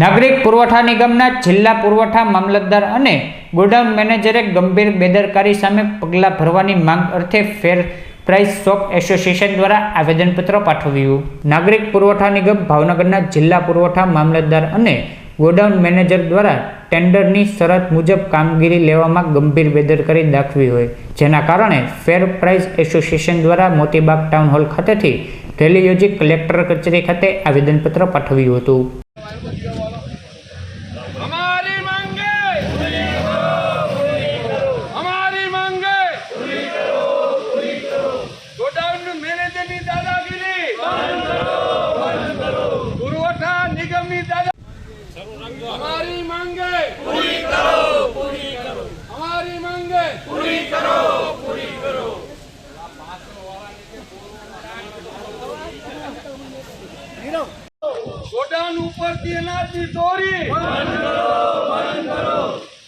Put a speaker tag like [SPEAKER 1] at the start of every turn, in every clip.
[SPEAKER 1] નાગરિક પુરવઠા નિગમના જિલ્લા પુરવઠા મામલતદાર અને ગોડાઉન મેનેજરે ગંભીર બેદરકારી સામે પગલાં ભરવાની માંગ અર્થે ફેર પ્રાઇસ શોપ એસોસિએશન દ્વારા આવેદનપત્ર પાઠવ્યું. નાગરિક પુરવઠા નિગમ ભાવનગરના જિલ્લા પુરવઠા મામલતદાર અને ગોડાઉન મેનેજર દ્વારા ટેન્ડરની શરત મુજબ કામગીરી લેવામાં ગંભીર બેદરકારી દાખવી હોય, જેના કારણે ફેર પ્રાઇસ એસોસિએશન દ્વારા મોતીબાગ ટાઉન હોલ ખાતેથી રેલી યોજી કલેક્ટર કચેરી ખાતે આવેદનપત્ર પાઠવ્યું હતું.
[SPEAKER 2] ગોડાઉન ઉપરથી અનાજની ચોરી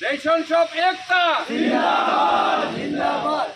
[SPEAKER 2] રેશન શોપ એકતા અમારી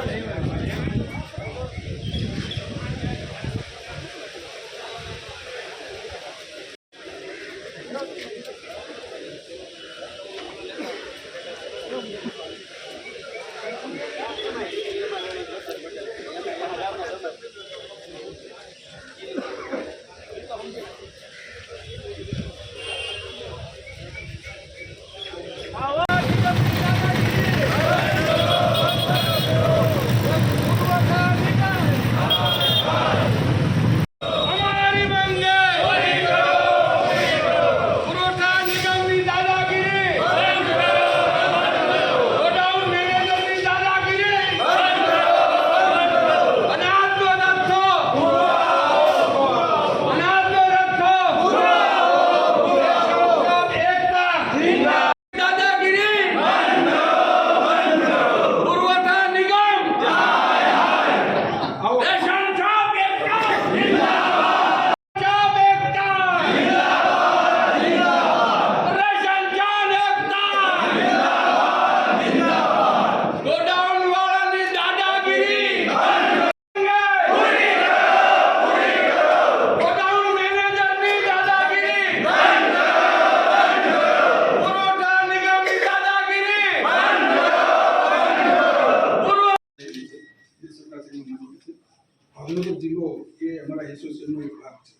[SPEAKER 3] એ અમારા એસોસિએશનનો એક ભાગ છે.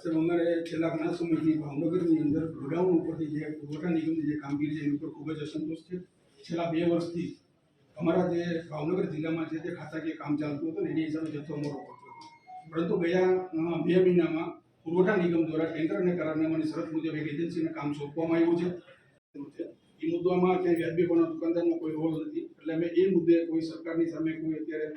[SPEAKER 3] સાહેબ, અમારે છેલ્લા ઘણા સમયથી ભાવનગરની અંદર ગોડાઉન ઉપરથી જે પુરવઠા નિગમની જે કામગીરી છે, એની ઉપર ખૂબ જ અસંતોષ છે. છેલ્લા બે વર્ષથી અમારા જે ભાવનગર જિલ્લામાં છે તે ખાતાકીય કામ ચાલતું હતું ને, એની હિસાબે જથ્થો મોડો પડતો હતો. પરંતુ ગયા બે મહિનામાં પુરવઠા નિગમ દ્વારા ટેન્ડર અને કરારનામાની શરત મુજબ એક એજન્સીને કામ સોંપવામાં આવ્યું છે. એ મુદ્દામાં ક્યાંય વ્યાજબીપણો દુકાનદારનો કોઈ રોલ નથી. એટલે અમે એ મુદ્દે કોઈ સરકારની સામે કોઈ અત્યારે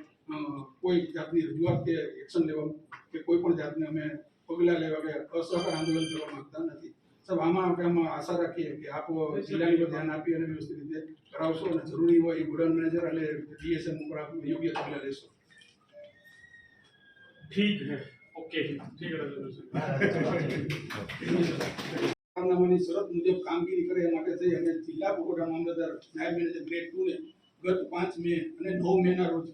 [SPEAKER 3] કોઈ જાતની રજૂઆત કે એક્શન લેવા કે કોઈ પણ જાતને અમે પગલાં લેવા કે અસહકાર આંદોલન કરવા માંગતા નથી. સાહેબ આમાં આપણે આમાં આશા રાખીએ કે આપ જિલ્લાની પર ધ્યાન આપી અને વ્યવસ્થિત રીતે કરાવશો અને જરૂરી હોય એ ગોડાઉન મેનેજર અને ડીએસએમ ઉપર આપણે યોગ્ય પગલાં લેશો.
[SPEAKER 4] ઠીક હે ઓકે. ઠીક
[SPEAKER 3] રામનામાની શરત મુજબ કામગીરી કરે એ માટે થઈ અને જિલ્લા બગોડા મામલતદાર નાયબ મેનેજર ગ્રેડ ટુ ગત પાંચ મે અને નવ મેના રોજ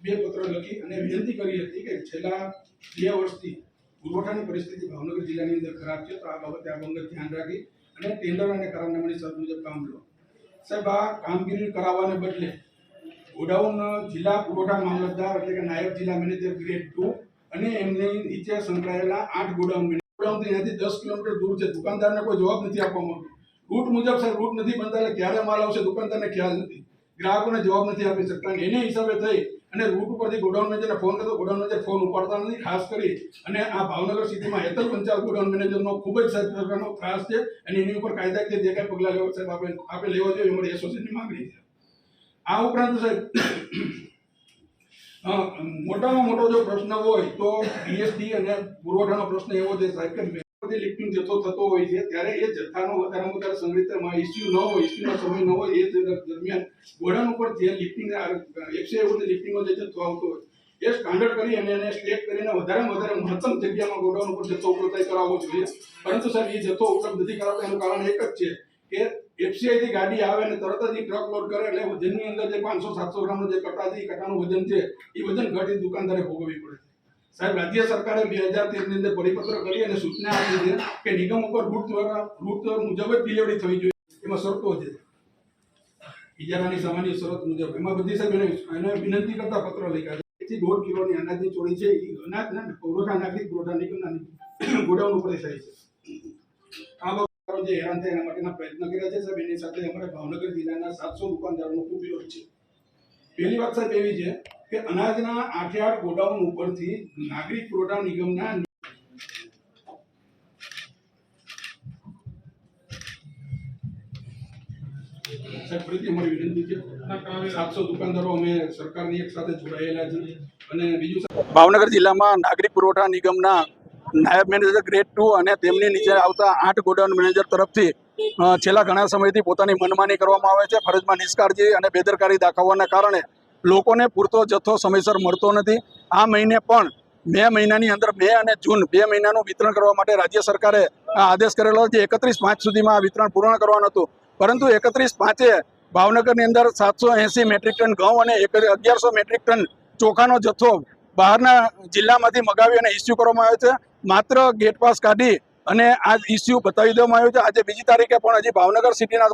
[SPEAKER 3] બે પત્ર લખી અને વિનંતી કરી હતી કે છેલ્લા બે વર્ષથી પુરવઠાની પરિસ્થિતિ ભાવનગર જિલ્લાની અંદર ખરાબ છે, તો આ બાબતે આ બંગત ધ્યાન રાખી અને ટેન્ડર અને કરારનામાની શરત મુજબ કામ લો. સાહેબ, આ કામગીરી કરાવવાને બદલે ગોડાઉન, જિલ્લા પુરવઠા મામલતદાર એટલે કે નાયબ જિલ્લા મેનેજર ગ્રેડ ટુ અને એમની નીચે સંકળાયેલા આઠ ગોડાઉન ગોડાઉન અહીંયાથી દસ કિલોમીટર દૂર છે. દુકાનદારને કોઈ જવાબ નથી આપવામાં રૂટ મુજબ સર રૂટ નથી બનતા એટલે ક્યારે માલ આવશે? દુકાનદારને ખ્યાલ નથી. ગ્રાહકોને જવાબ નથી આપી શકતા. એને હિસાબે થઈ અને રૂટ ઉપરથી ગોડાઉન મેનેજરને ફોન કરતો, ગોડાઉન મેનેજર ફોન ઉપાડતા નથી. ખાસ કરી અને આ ભાવનગર સિટીમાં હેતલ પંચાલ ગોડાઉન મેનેજરનો ખૂબ જ સરકારનો ત્રાસ છે અને એની ઉપર કાયદાકીય જે કાંઈ પગલાં લેવા સાહેબ, આપણે આપણે લેવા જોઈએ અમારી એસોસિએશનની માંગણી છે. આ ઉપરાંત સાહેબ મોટામાં મોટો જો પ્રશ્ન હોય તો પીએચડી અને પુરવઠાનો પ્રશ્ન એવો છે સાહેબ, કે બધી લિફ્ટિંગ જથ્થો થતો હોય છે, ત્યારે એ જથ્થાનો વધારેમાં વધારે સંગ્રહિતમાં ઇસ્યુ ન હોય ઇસ્યુનો સમય ન હોય, એ દરમિયાન ગોડાઉન ઉપર જે લિફ્ટિંગ એકસો એવું લિફ્ટિંગનો જે જથ્થો આવતો હોય, એ સ્ટાન્ડર્ડ કરી અને એને સ્ટેક કરીને વધારેમાં વધારે મહત્તમ જગ્યામાં ગોડાઉન ઉપર જથ્થો ઉપલબ્ધ કરાવવો જોઈએ. પરંતુ સર એ જથ્થો ઉપલબ્ધ નથી કરાવતો, એનું કારણ એક જ છે કે એફસીઆઈથી ગાડી આવે અને તરત જ ટ્રક લોડ કરે એટલે વજનની અંદર જે પાંચસો સાતસો ગ્રામનો જે કટા છે એ કટાનું વજન છે, એ વજન ઘટી દુકાનદારે ભોગવવી પડે છે. સાહેબ, રાજ્ય સરકારે બે હજાર તેરની અંદર પરિપત્ર કરી અને સૂચના આપી છે કે નિગમ ઉપર રૂટ દ્વારા રૂટ મુજબ જ ડિલિવરી થવી જોઈએ. એમાં શરતો છે. ઇજારાની સામાન્ય શરત મુજબ. એમાં બધી સાહેબ, એને વિનંતી કરતા પત્ર લખ્યા છે. દોઢ કિલોની અનાજની ચોરી છે. એ અનાજ ને પુરવઠા નાગરિક પુરવઠા નિગમના ગોડાઉન ઉપર થાય છે. આ બાબતો જે હેરાન થાય એના માટેના પ્રયત્ન કર્યા છે સાહેબ. એની સાથે અમારા ભાવનગર જિલ્લાના સાતસો દુકાનદારોનો ખૂબ વિરોધ છે. પહેલી વાત સાહેબ એવી છે કે અનાજના આઠે આઠ ગોડાઉન ઉપરથી નાગરિક પુરવઠા નિગમના
[SPEAKER 5] ભાવનગર જિલ્લામાં નાગરિક પુરવઠા નિગમના નાયબ મેનેજર ગ્રેડ ટુ અને તેમની નીચે આવતા આઠ ગોડાઉન મેનેજર તરફથી છેલ્લા ઘણા સમયથી પોતાની મનમાની કરવામાં આવે છે. ફરજમાં નિષ્કાળજી અને બેદરકારી દાખવવાના કારણે લોકોને પૂરતો જથ્થો સમયસર મળતો નથી. આ મહિને પણ મે મહિનાની અંદર મે અને જૂન બે મહિનાનું વિતરણ કરવા માટે રાજ્ય સરકારે આદેશ કરેલો જે એકત્રીસ પાંચ સુધીમાં આ વિતરણ પૂર્ણ કરવાનું હતું. પરંતુ એકત્રીસ પાંચે ભાવનગરની અંદર સાતસો એંસી મેટ્રિક ટન ઘઉં અને અગિયારસો મેટ્રિક ટન ચોખાનો જથ્થો બહારના જિલ્લામાંથી મગાવી અને ઇસ્યુ કરવામાં આવ્યો છે. માત્ર ગેટ પાસ કાઢી અને આ ઇસ્યુ બતાવી દેવામાં આવ્યો છે. આજે બીજી તારીખે પણ હજી ભાવનગર સિટીના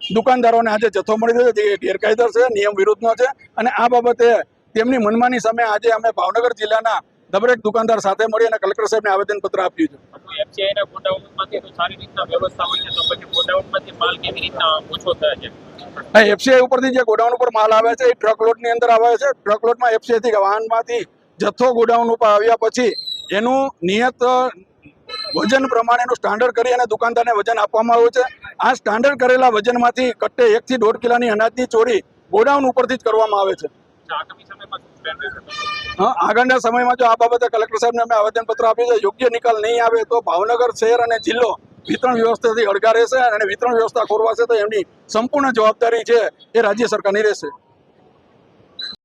[SPEAKER 5] દુકાનદારોને આજે જથ્થો મળી રહ્યો છે જે ગેરકાયદર છે નિયમ વિરુદ્ધનો છે. અને આ બાબતે તેમની મનમાની સામે આજે અમે ભાવનગર જિલ્લાના દરેક દુકાનદાર સાથે મળી અને કલેક્ટર સાહેબને આવેદનપત્ર આપ્યું છે. હા એફસીઆઈ ઉપરથી જે ગોડાઉન ઉપર માલ આવે છે એ ટ્રક લોટની અંદર આવે છે. ટ્રક લોટમાં એફસીઆઈ થી વાહનમાંથી જથ્થો ગોડાઉન ઉપર આવ્યા પછી એનું નિયત વજન પ્રમાણેનું સ્ટાન્ડર્ડ કરી અને દુકાનદારને વજન આપવામાં આવ્યું છે. આ સ્ટાન્ડર્ડ કરેલા વજનમાંથી કટ્ટે એકથી દોઢ કિલોની અનાજની ચોરી ગોડાઉન ઉપરથી જ કરવામાં આવે છે. આગળના સમયમાં જો આ બાબતે કલેક્ટર સાહેબને અમે આવેદનપત્ર આપ્યું છે યોગ્ય નિકાલ નહીં આવે તો ભાવનગર શહેર અને જિલ્લો વિતરણ વ્યવસ્થાથી અડગા રહેશે અને વિતરણ વ્યવસ્થા ખોરવાશે તો એમની સંપૂર્ણ જવાબદારી છે એ રાજ્ય સરકારની રહેશે.